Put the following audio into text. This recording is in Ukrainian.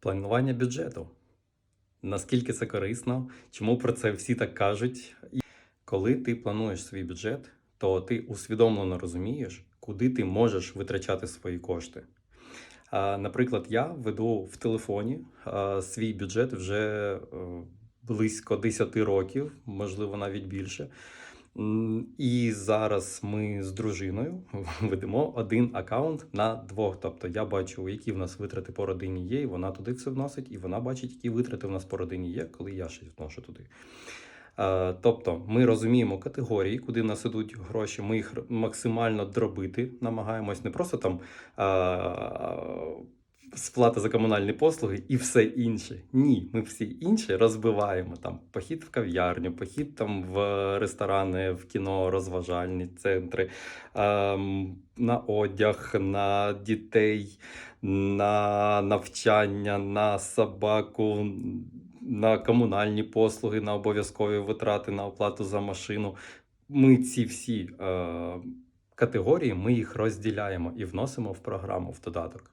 Планування бюджету. Наскільки це корисно, чому про це всі так кажуть? Коли ти плануєш свій бюджет, то ти усвідомлено розумієш, куди ти можеш витрачати свої кошти. Наприклад, я веду в телефоні свій бюджет вже е, близько 10 років, можливо, навіть більше. І зараз ми з дружиною ведемо один аккаунт на двох. Тобто я бачу, які в нас витрати по родині є, і вона туди все вносить, і вона бачить, які витрати в нас по родині є, коли я щось вношу туди. Е, Тобто ми розуміємо категорії, куди в нас ідуть гроші. Ми їх максимально дробити намагаємось, не просто там е, сплата за комунальні послуги і все інше. Ні, ми всі інші розбиваємо там похід в кав'ярню, похід там в ресторани, в кіно, розважальні центри, ем, на одяг, на дітей, на навчання, на собаку, на комунальні послуги, на обов'язкові витрати, на оплату за машину. Ми ці всі е, категорії ми їх розділяємо і вносимо в програму в додаток.